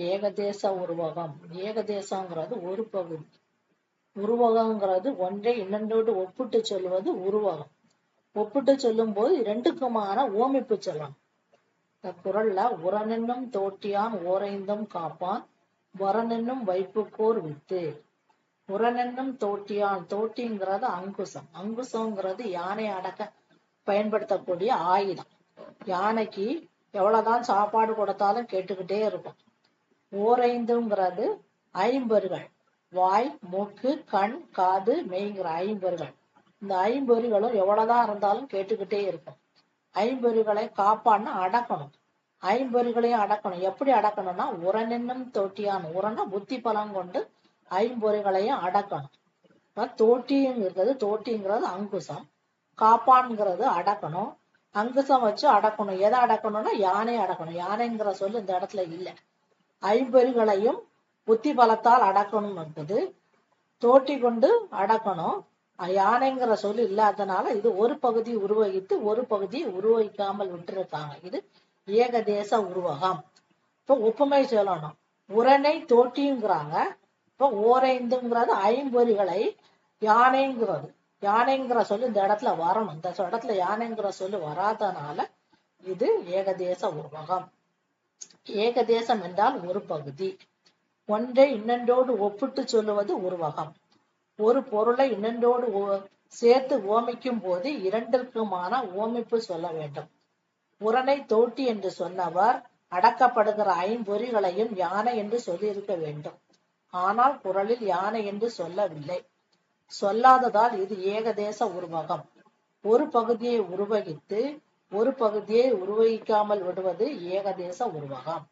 ஏகதேச உருவகம். ஏகதேசங்கிறது ஒரு பகுதி. உருவகங்கிறது ஒன்றை இன்னொன்றோடு ஒப்பிட்டு சொல்லுவது உருவகம். ஒப்பிட்டு சொல்லும் போது இரண்டுக்குமான ஓமிப்பு சொல்லலாம். இந்த குரல்ல உரனென்னும் தோட்டியான் ஓரைந்தும் காப்பான் வரனென்னும் வைப்புக்கோர் வித்து. உரனென்னும் தோட்டியான் தோட்டிங்கிறது அங்குசம். அங்குசம்ங்கிறது யானை அடக்க பயன்படுத்தக்கூடிய ஆயுதம். யானைக்கு எவ்வளவுதான் சாப்பாடு கொடுத்தாலும் கேட்டுக்கிட்டே இருக்கும். ஓரைந்துங்கிறது ஐம்பொறிகள் வாய் மூக்கு கண் காது மெய்ங்கிற ஐம்பொறிகள் இந்த ஐம்பொறிகளும் எவ்வளவுதான் இருந்தாலும் கேட்டுக்கிட்டே இருக்கும். ஐம்பொறிகளை காப்பான்னு அடக்கணும். ஐம்பொறிகளையும் அடக்கணும். எப்படி அடக்கணும்னா உரனென்னும் தொட்டியான உரன புத்தி பலம் கொண்டு ஐம்பொறிகளையும் அடக்கணும். தோட்டிங்கிறது தோட்டிங்கிறது அங்குசம். காப்பான்ங்கிறது அடக்கணும். அங்குசம் வச்சு அடக்கணும். எதை அடக்கணும்னா யானை அடக்கணும். யானைங்கிற சொல்லு இந்த இடத்துல இல்லை. ஐம்பொறிகளையும் புத்தி பலத்தால் அடக்கணும் என்பது தோட்டி கொண்டு அடக்கணும். யானைங்கிற சொல் இல்லாதனால இது ஒரு பகுதி உருவகித்து ஒரு பகுதியை உருவகிக்காமல் விட்டுருக்காங்க. இது ஏகதேச உருவகம். இப்போ ஒப்புமை சொல்லணும். உரனை தோட்டிங்கிறாங்க. இப்போ ஓரைந்துங்கிறது ஐம்பொறிகளை யானைங்கிறது. யானைங்கிற சொல்லு இந்த இடத்துல வரணும். இந்த இடத்துல யானைங்கிற சொல்லு வராதனால இது ஏகதேச உருவகம். ஏகதேசம் என்றால் ஒரு பகுதி. ஒன்றை இன்னொன்றோடு ஒப்பிட்டு சொல்லுவது உருவகம். ஒரு பொருளை இன்னொன்றோடு சேர்த்து ஓமிக்கும் போது இரண்டிற்குமான ஓமிப்பு சொல்ல வேண்டும். உரனை தோட்டி என்று சொன்னவர் அடக்கப்படுகிற ஐம்பொறிகளையும் யானை என்று சொல்லியிருக்க வேண்டும். ஆனால் குரலில் யானை என்று சொல்லவில்லை. சொல்லாததால் இது ஏகதேச உருவகம். ஒரு பகுதியை உருவகித்து ஒரு பகுதியை உருவகிக்காமல் விடுவது ஏகதேச உருவகம்.